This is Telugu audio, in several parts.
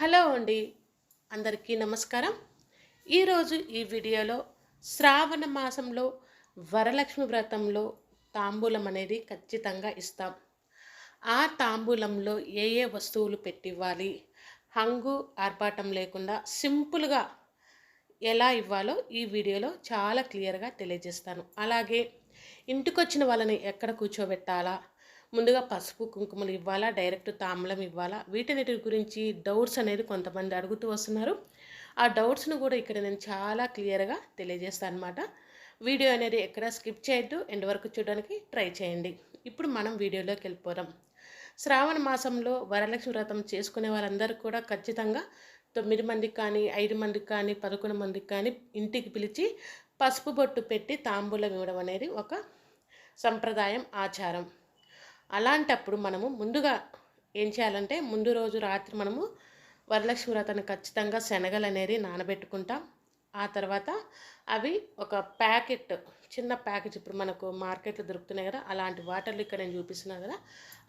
హలో అండి. అందరికీ నమస్కారం. ఈరోజు ఈ వీడియోలో శ్రావణ మాసంలో వరలక్ష్మి వ్రతంలో తాంబూలం అనేది ఖచ్చితంగా ఇస్తాం. ఆ తాంబూలంలో ఏ ఏ వస్తువులు పెట్టివ్వాలి? హంగు ఆర్భాటం లేకుండా సింపుల్గా ఎలా ఇవ్వాలో ఈ వీడియోలో చాలా క్లియర్గా తెలియజేస్తాను. అలాగే ఇంటికొచ్చిన వాళ్ళని ఎక్కడ కూర్చోబెట్టాలా? ముందుగా పసుపు కుంకుమలు ఇవ్వాలా? డైరెక్ట్ తాంబూలం ఇవ్వాలా? వీటన్నిటి గురించి డౌట్స్ అనేది కొంతమంది అడుగుతూ వస్తున్నారు. ఆ డౌట్స్ను కూడా ఇక్కడ నేను చాలా క్లియర్గా తెలియజేస్తాను అనమాట వీడియో అనేది ఎక్కడ స్కిప్ చేయొద్దు ఎండ్ వరకు చూడడానికి ట్రై చేయండి. ఇప్పుడు మనం వీడియోలోకి వెళ్ళిపోదాం. శ్రావణ మాసంలో వరలక్ష్మి వ్రతం చేసుకునే వాళ్ళందరూ కూడా ఖచ్చితంగా తొమ్మిది మందికి కానీ ఐదు మందికి కానీ పదకొండు మందికి కానీ ఇంటికి పిలిచి పసుపు బొట్టు పెట్టి తాంబూలం ఇవ్వడం అనేది ఒక సంప్రదాయం ఆచారం. అలాంటప్పుడు మనము ముందుగా ఏం చేయాలంటే ముందు రోజు రాత్రి మనము వరలక్ష్మి వ్రతాన్ని ఖచ్చితంగా శనగలు అనేది నానబెట్టుకుంటాం. ఆ తర్వాత అవి ఒక ప్యాకెట్ చిన్న ప్యాకెట్ ఇప్పుడు మనకు మార్కెట్లో దొరుకుతున్నాయి కదా అలాంటి వాటర్లు ఇక్కడ నేను చూపిస్తున్నాను కదా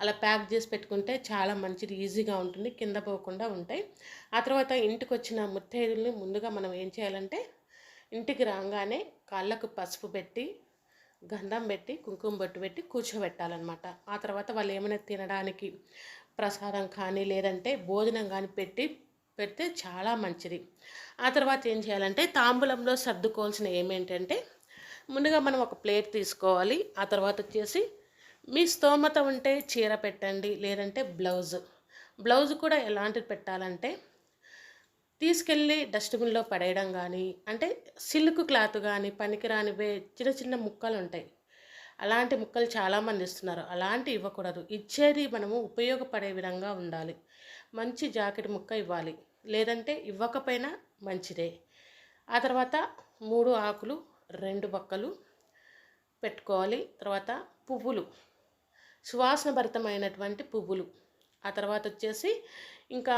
అలా ప్యాక్ చేసి పెట్టుకుంటే చాలా మంచిది ఈజీగా ఉంటుంది కింద పోకుండా ఉంటాయి. ఆ తర్వాత ఇంటికి వచ్చిన ముత్తైదుల్ని ముందుగా మనం ఏం చేయాలంటే ఇంటికి రాగానే కాళ్ళకు పసుపు పెట్టి గంధం పెట్టి కుంకుమ బొట్టు పెట్టి కూర్చోబెట్టాలన్నమాట. ఆ తర్వాత వాళ్ళు ఏమైనా తినడానికి ప్రసాదం కానీ లేదంటే భోజనం కానీ పెట్టి పెడితే చాలా మంచిది. ఆ తర్వాత ఏం చేయాలంటే తాంబూలంలో సర్దుకోవాల్సిన ఏమేంటంటే ముందుగా మనం ఒక ప్లేట్ తీసుకోవాలి. ఆ తర్వాత వచ్చేసి మీ స్తోమత ఉంటే చీర పెట్టండి లేదంటే బ్లౌజ్. బ్లౌజ్ కూడా ఎలాంటిది పెట్టాలంటే తీసుకెళ్ళి డస్ట్బిన్లో పడేయడం కానీ అంటే సిల్క్ క్లాత్ కానీ పనికిరానివే చిన్న చిన్న ముక్కలు ఉంటాయి అలాంటి ముక్కలు చాలామంది ఇస్తున్నారు. అలాంటి ఇవ్వకూడదు. ఇచ్చేది మనము ఉపయోగపడే విధంగా ఉండాలి. మంచి జాకెట్ ముక్క ఇవ్వాలి. లేదంటే ఇవ్వకపోయినా మంచిదే. ఆ తర్వాత మూడు ఆకులు రెండు బక్కలు పెట్టుకోవాలి. తర్వాత పువ్వులు. సువాసనభరితమైనటువంటి పువ్వులు. ఆ తర్వాత వచ్చేసి ఇంకా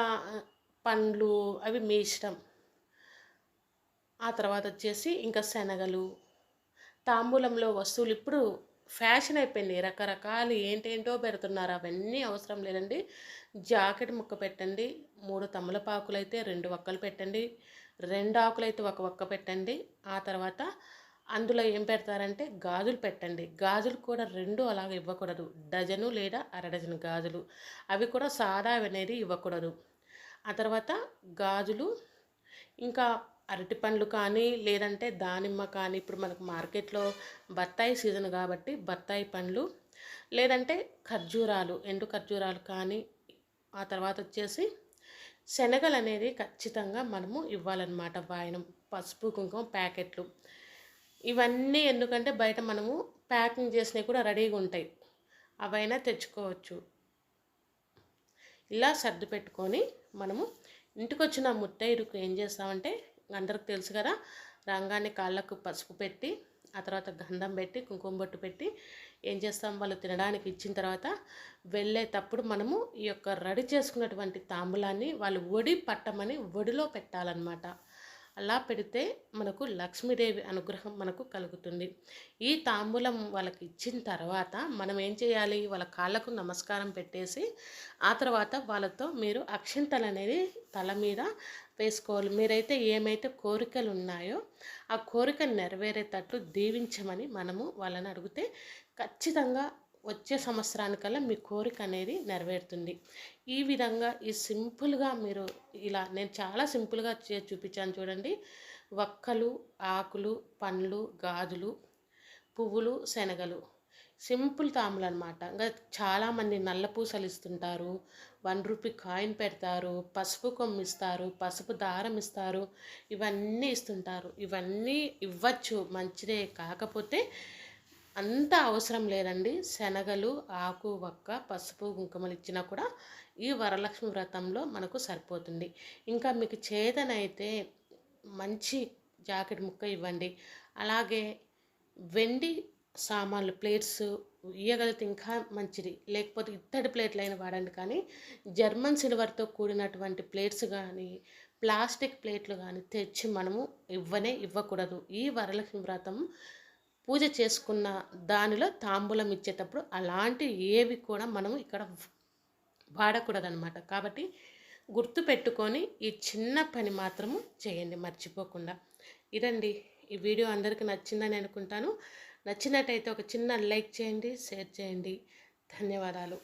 పండ్లు అవి మీ ఇష్టం. ఆ తర్వాత వచ్చేసి ఇంకా శనగలు తాంబూలంలో వస్తువులు ఇప్పుడు ఫ్యాషన్ అయిపోయింది. రకరకాలు ఏంటేంటో పెడుతున్నారు. అవన్నీ అవసరం లేదండి. జాకెట్ ముక్క పెట్టండి మూడు తమలపాకులు అయితే రెండు వక్కలు పెట్టండి రెండు ఆకులు అయితే ఒక వక్క పెట్టండి. ఆ తర్వాత అందులో ఏం పెడతారంటే గాజులు పెట్టండి. గాజులు కూడా రెండు అలాగ ఇవ్వకూడదు. డజను లేదా అర డజను గాజులు. అవి కూడా సాదా అనేది ఇవ్వకూడదు. ఆ తర్వాత గాజులు ఇంకా అరటి పండ్లు కానీ లేదంటే దానిమ్మ కానీ ఇప్పుడు మనకు మార్కెట్లో బత్తాయి సీజన్ కాబట్టి బత్తాయి పండ్లు లేదంటే ఖర్జూరాలు ఎండు ఖర్జూరాలు కానీ ఆ తర్వాత వచ్చేసి శనగలు అనేది ఖచ్చితంగా మనము ఇవ్వాలన్నమాట. వాయనం పసుపు కుంకుమ ప్యాకెట్లు. ఇవన్నీ ఎందుకంటే బయట మనము ప్యాకింగ్ చేసినవి కూడా రెడీగా ఉంటాయి. అవైనా తెచ్చుకోవచ్చు. ఇలా సర్దు పెట్టుకొని మనము ఇంటికి వచ్చిన ముత్తైదుకు ఏం చేస్తామంటే అందరికి తెలుసు కదా రంగాన్ని కాళ్ళకు పసుపు పెట్టి ఆ తర్వాత గంధం పెట్టి కుంకుమ బొట్టు పెట్టి ఏం చేస్తాం వాళ్ళు తినడానికి ఇచ్చిన తర్వాత వెళ్ళేటప్పుడు మనము ఈ యొక్క రెడీ చేసుకున్నటువంటి తాంబూలాన్ని వాళ్ళు ఒడి పట్టమని ఒడిలో పెట్టాలన్నమాట. అలా పెడితే మనకు లక్ష్మీదేవి అనుగ్రహం మనకు కలుగుతుంది. ఈ తాంబూలం వాళ్ళకి ఇచ్చిన తర్వాత మనం ఏం చేయాలి? వాళ్ళ కాళ్ళకు నమస్కారం పెట్టేసి ఆ తర్వాత వాళ్ళతో మీరు అక్షింతలు అనేది తల మీద వేసుకోవాలి. మీరైతే ఏమైతే కోరికలు ఉన్నాయో ఆ కోరిక నెరవేరేటట్లు దీవించమని మనము వాళ్ళని అడిగితే ఖచ్చితంగా వచ్చే సంవత్సరానికల్లా మీ కోరిక అనేది నెరవేరుతుంది. ఈ విధంగా ఈ సింపుల్గా మీరు ఇలా నేను చాలా సింపుల్గా చే చూపించాను చూడండి. వక్కలు ఆకులు పండ్లు గాజులు పువ్వులు శనగలు. సింపుల్ తాములు అనమాట ఇంకా చాలామంది నల్ల పూసలు ఇస్తుంటారు. వన్ రూపీ కాయిన్ పెడతారు. పసుపు కొమ్ము ఇస్తారు పసుపు దారం ఇస్తారు. ఇవన్నీ ఇస్తుంటారు. ఇవన్నీ ఇవ్వచ్చు. మంచిదే కాకపోతే అంత అవసరం లేదండి. శనగలు ఆకు వక్క పసుపు కుంకుమలు ఇచ్చినా కూడా ఈ వరలక్ష్మి వ్రతంలో మనకు సరిపోతుంది. ఇంకా మీకు చేతనైతే మంచి జాకెట్ ముక్క ఇవ్వండి. అలాగే వెండి సామాన్లు ప్లేట్స్ ఇయ్యగలిగితే ఇంకా మంచిది. లేకపోతే ఇత్తడి ప్లేట్లు అయినా వాడండి. కానీ జర్మన్ సిల్వర్తో కూడినటువంటి ప్లేట్స్ కానీ ప్లాస్టిక్ ప్లేట్లు కానీ తెచ్చి మనము ఇవ్వనే ఇవ్వకూడదు. ఈ వరలక్ష్మి వ్రతం పూజ చేసుకున్న దానిలో తాంబూలం ఇచ్చేటప్పుడు అలాంటి ఏవి కూడా మనం ఇక్కడ వాడకూడదనమాట కాబట్టి గుర్తు పెట్టుకొని ఈ చిన్న పని మాత్రము చేయండి మర్చిపోకుండా. ఇదండి. ఈ వీడియో అందరికీ నచ్చిందని అనుకుంటాను. నచ్చినట్టయితే ఒక చిన్న లైక్ చేయండి షేర్ చేయండి. ధన్యవాదాలు.